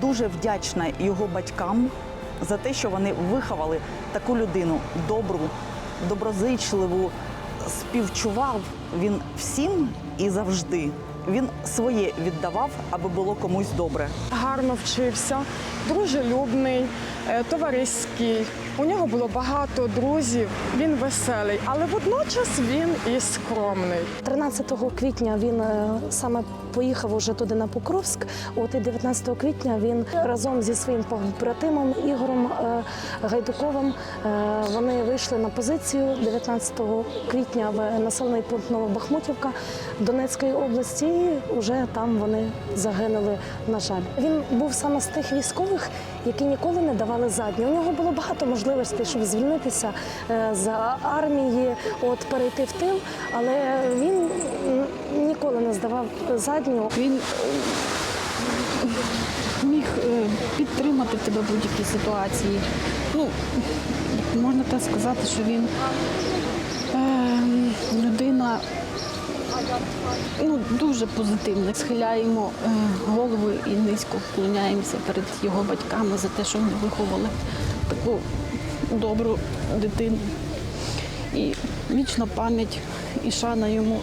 Дуже вдячна його батькам за те, що вони виховали таку людину добру, доброзичливу, співчував він всім і завжди. Він своє віддавав, аби було комусь добре. гарно вчився, дружелюбний, е, товариський. У нього було багато друзів. Він веселий, але водночас він і скромний. 13 квітня він е, саме поїхав уже туди на Покровськ. От і 19 квітня він разом зі своїм побратимом Ігорем е, Гайдуковим е, вони вийшли на позицію 19 квітня в населений пункт Новобахмутівка Донецької області. І вже там вони загинули. На жаль, він був саме з тих військових, які ніколи не давали задні. У нього було багато можливостей, щоб звільнитися е, з армії, от перейти в тил, але він ніколи не здавав задню. Він підтримати тебе в будь-якій ситуації. Ну, можна так сказати, що він е, людина ну, дуже позитивна. Схиляємо е, голови і низько вклоняємося перед його батьками за те, що вони виховали таку добру дитину. І вічна пам'ять і шана йому.